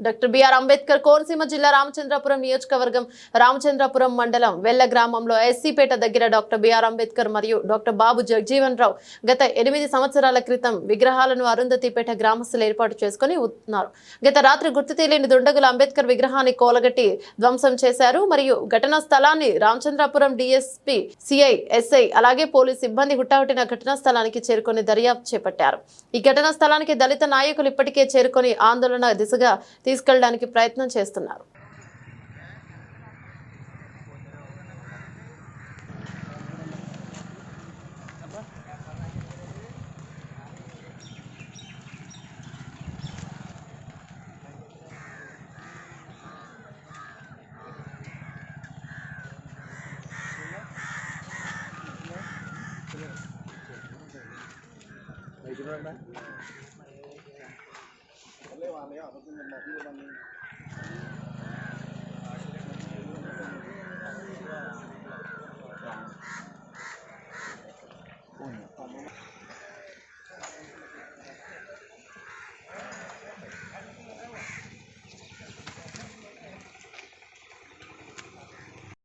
Doctor BR Ambedkar Konaseema జిల్లా రామచంద్రపురం నియోజకవర్గం రామచంద్రపురం మండలం వెల్ల గ్రామంలో ఎస్సీపేట దగ్గర డాక్టర్ బిఆర్ అంబేద్కర్ మరియు డాక్టర్ బాబు జగజీవన్ రావు గత ఎనిమిది సంవత్సరాల క్రితం విగ్రహాలను అరుంధతిపేట గ్రామస్తులు ఏర్పాటు చేసుకుని ఉన్నారు. గత రాత్రి గుర్తు తెలియని దుండగులు అంబేద్కర్ విగ్రహాన్ని కోలగట్టి ధ్వంసం చేశారు. మరియు ఘటనా స్థలాన్ని రామచంద్రపురం డిఎస్పీ సిఐ ఎస్ఐ అలాగే పోలీస్ సిబ్బంది హుటాహుటిన ఘటనా స్థలానికి చేరుకొని దర్యాప్తు చేపట్టారు. ఈ ఘటనా స్థలానికి దళిత నాయకులు ఇప్పటికే చేరుకొని ఆందోళన దిశగా తీసుకెళ్ళడానికి ప్రయత్నం చేస్తున్నారు Thank you very much. 没有，不是那么一个半斤。